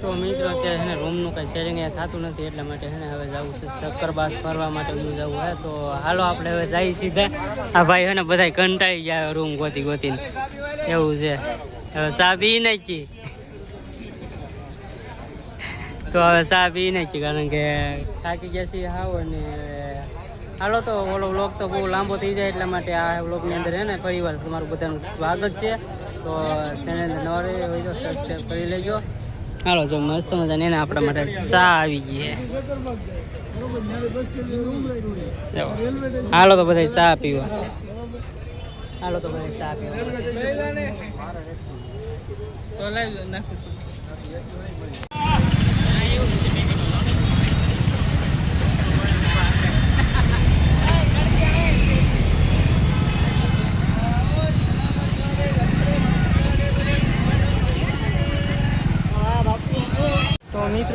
તો મિત્રો, અત્યારે છે ને રૂમનું કંઈ શેરિંગ અહીંયા થતું નથી, એટલા માટે છે ને હવે જવું છે શક્કરબાસ ફરવા માટે બધું જવું હે. તો હાલો આપણે હવે જઈ સીધા. આ ભાઈ છે ને બધા કંટાળી ગયા રૂમ ગોતી ગોતીને. એવું છે. હવે સા પી નાખી તો હવે સા પી નાખી કારણ કે થાકી ગયા છીએ હાવ અને હાલો તો ઓલો વ્લોગ તો બહુ લાંબો થઈ જાય એટલા માટે આ વ્લોગની અંદર છે ને પરિવાર તમારું બધાનું સ્વાગત છે. તો ચેનલ નવા હોય તો સબસ્ક્રાઈબ કરી લેજો. હાલો, જો મસ્ત મજાની એને આપણા માટે સા આવી છે હાલો, તો બધા સા પીવા. હાલો, તો બધા સા પીવા.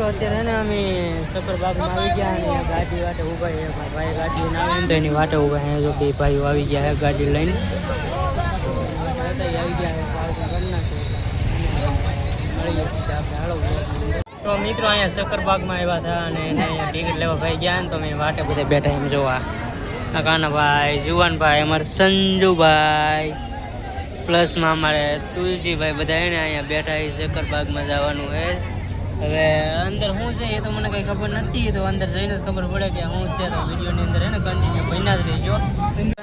મિત્રો, અત્યારે ને અમે સફરબાગમાં આવી ગયા અને ગાડી વાટે ઊભા છે. ભાઈ ગાડી ના આવે તો એની વાટે ઊભા છે. જો કે ભાઈઓ આવી ગયા છે ગાડી લઈને. આવી ગયા. તો મિત્રો, અહીંયા શકરબાગમાં આવ્યા હતા અને એને અહીંયા ટિકિટ લેવા ભાઈ ગયા ને તો મેં વાટે બધે બેઠા એમ જોવા. આ કાનાભાઈ જુવાનભાઈ અમારે સંજુભાઈ, પ્લસમાં અમારે તુલજીભાઈ બધા એને અહીંયા બેઠા એ શકરબાગમાં જવાનું છે. હવે અંદર શું છે એ તો મને કઈ ખબર નથી, તો અંદર જઈને જ ખબર પડે કે શું છે તો વિડીયોની અંદર એને કન્ટિન્યુ બન્યા જ રહેજો.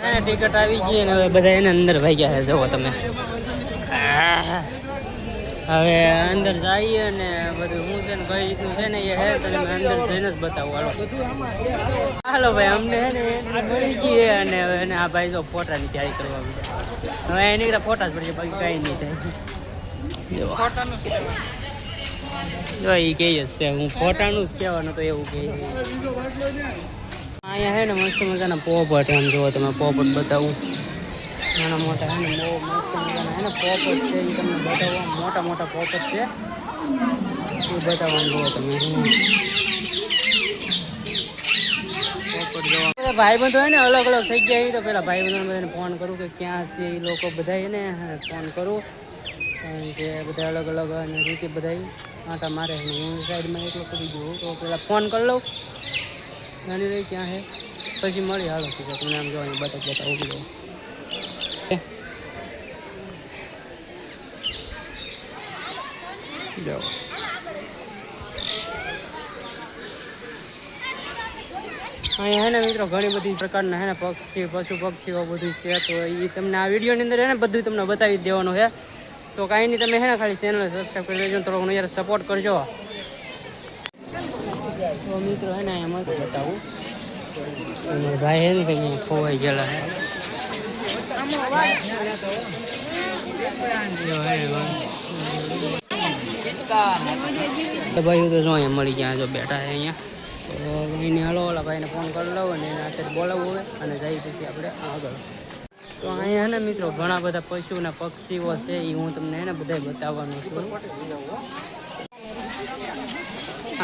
એને ટિકિટ આવી ગઈ અને હવે બધા એને અંદર ભાઈ ગયા છે, જુઓ તમે. હવે અંદર જઈએ ને બધું શું છે ને કઈ રીતનું છે ને એ હે તમે અંદર જઈને જ બતાવું. હાલો. હાલો ભાઈ, અમને હે મળી ગઈ અને હવે એને આ ભાઈ જો ફોટાની તૈયારી કરવા. હવે એની ફોટા જ પડશે, બાકી કાંઈ નહીં થાય. જો જો એ કહે છે, હું ફોટાનું જ કહેવાનું તો એવું કહે અહીંયા હે ને મસ્ત મજાના પોપટ એમ જુઓ તમે, પોપટ બતાવું. નાના મોટા હે ને, બહુ મસ્ત મજાના હે ને પોપટ છે એ તમને બતાવવા મોટા મોટા પોપટ છે. એ બતાવવાનું જુઓ તમે. પોપટ જોવા. બધા ભાઈબંધો હોય ને અલગ અલગ થઈ ગયા તો પેલા ભાઈબંધો ફોન કરું કે ક્યાં છે એ લોકો બધા ફોન કરું. કારણ કે બધા અલગ અલગ અને રીતે બધા આટા મારે હું સાઈડમાં એકલો કરી જોઉં તો પેલા ફોન કરી લઉં. નાની રહી ક્યાં છે? પછી મળી હાલો છે તમને આમ જો બતક બતા ઊભી જાઉં જાઓ. અહીંયા હે ને મિત્રો ઘણી બધી પ્રકારના હે ને પક્ષી પશુ પક્ષીઓ બધું છે તો એ તમને આ વિડીયોની અંદર હે ને બધું તમને બતાવી દેવાનું છે. તો કાંઈ નહીં, તમે હે ને ખાલી ચેનલ સબસ્ક્રાઈબ કરી દેજો થોડો ઘણો યાર સપોર્ટ કરજો. તો મિત્રો હે ને અહીંયા જ બતાવું. ભાઈ હે ને કંઈ ખોવાઈ ગયેલા હે જો હે તો શું અહીંયા મળી ગયા, જો બેઠા છે અહીંયા. તો એની હાલો ઓલા ભાઈને ફોન કરી લઉં અને એને બોલાવવું હોય અને જઈ પછી આપણે આગળ. તો અહીંયા હે ને મિત્રો ઘણા બધા પશુના પક્ષીઓ છે એ હું તમને એને બધા બતાવવાનું છું.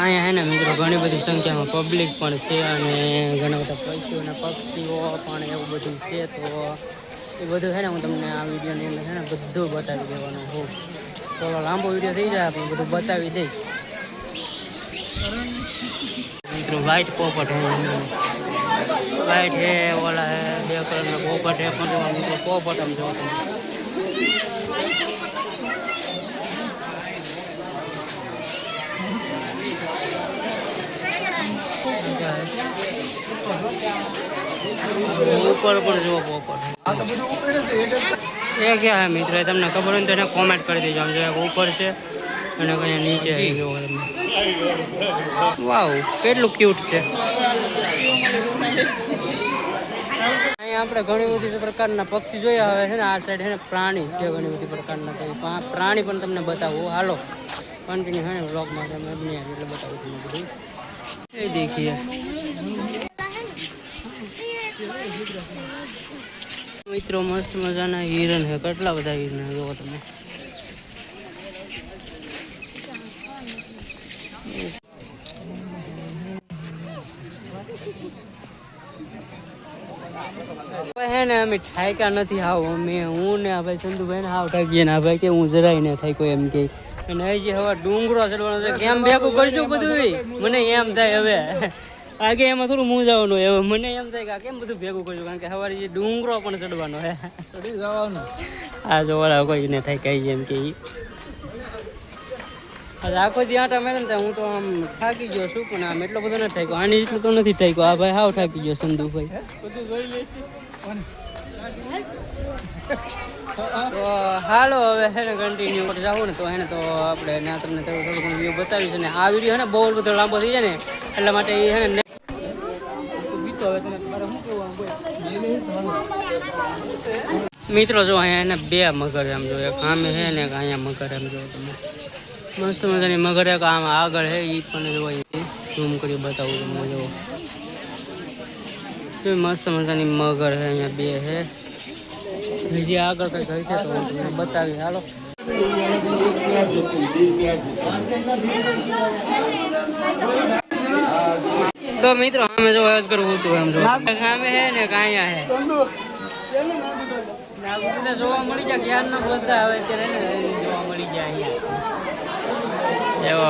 અહીંયા હે ને મિત્રો ઘણી બધી સંખ્યામાં પબ્લિક પણ છે અને ઘણા બધા પશુઓના પક્ષીઓ પણ એવું બધું છે તો એ બધું છે ને હું તમને આ વિડીયોની અંદર છે ને બધું બતાવી દેવાનું હોઉં. થોડો લાંબો વીડિયો થઈ જાય પણ બધું બતાવી દઈશ. મિત્રો વ્હાઈટ પોપટ હે વ્હાઈટ હે, ઓલા હે, બે કલરના પોપટ હે પણ જો મિત્રો પોપટ આમ જો ઉપર પણ જુઓ પોપટ. એ ક્યાં હે મિત્રો? તમને ખબર હોય તો એને કોમેન્ટ કરી દેજો. આમ જો ઉપર છે અને કઈ નીચે આવી ગયો વાવ, કેટલું ક્યુટ છે. અહીંયા આપણે ઘણી બધી પ્રકારના પક્ષી જોયા હવે છે ને, આ સાઈડ છે ને પ્રાણી છે ઘણી બધી પ્રકારના પ્રાણી પણ તમને બતાવું. હાલો કન્ટિન્યુ છે ને બ્લોગમાં તમે બન્યા એટલે બતાવું તમને બધું. એ દેખીએ. મિત્રો, મસ્ત મજાના હિરણ છે. કેટલા બધા હિરણ જોવો તમે. હે ને અમે ઠાયકા નથી હાવ અમે હું ને ભાઈ ચંદુભાઈ ને હાવ ઠાકીએ ને ભાઈ કે હું જરાય ને થાય કોઈ એમ કે. અને હજી હવે ડુંગરો ચડવાનો છે કેમ ભેગું કરશું બધું મને એમ થાય હવે. આગે એમાં થોડું હોય હવે મને એમ થાય કે કેમ બધું ભેગું કરશું કારણ કે સવારે જે ડુંગરો પણ ચડવાનો હે. જવાનું. આ જોવાળા કોઈ ને થાય કઈ જેમ કે આખો દી તમે ને હું તો આમ થાકી ગયો છું પણ આમ એટલો બધો નથી થાક્યો. આની એટલું તો નથી થાક્યો. આ ભાઈ હાવ થાકી ગયો સંધુભાઈ બધું તો હાલો હવે છે ને કન્ટિન્યુ જાવ ને તો હે ને તો આપણે ના તમને થોડું થોડું ઘણું વ્યૂ બતાવ્યું છે ને આ વીડિયો છે ને બહુ બધો લાંબો થઈ જાય ને એટલા માટે એ છે ને મિત્રો જો અહીંયા એને બે મગર એમ જો એક આમે છે ને એક અહીંયા મગર એમ જો તમે મસ્ત મજાની મગર એક આમ આગળ છે એ પણ જો ઝૂમ કરી બતાવું તમને જો જો મસ્ત મજાની મગર છે અહીંયા બે છે હજી આગળ કંઈક હશે તો હું તમને બતાવી હાલો તો મિત્રો અમે જો અજ કરવું હતું એમ જો સામે છે ને કાંયા છે નાગુને જોવા મળી જાય જ્ઞાન ના બધા આવે ત્યારે ને જોવા મળી જાય અહીંયા એવો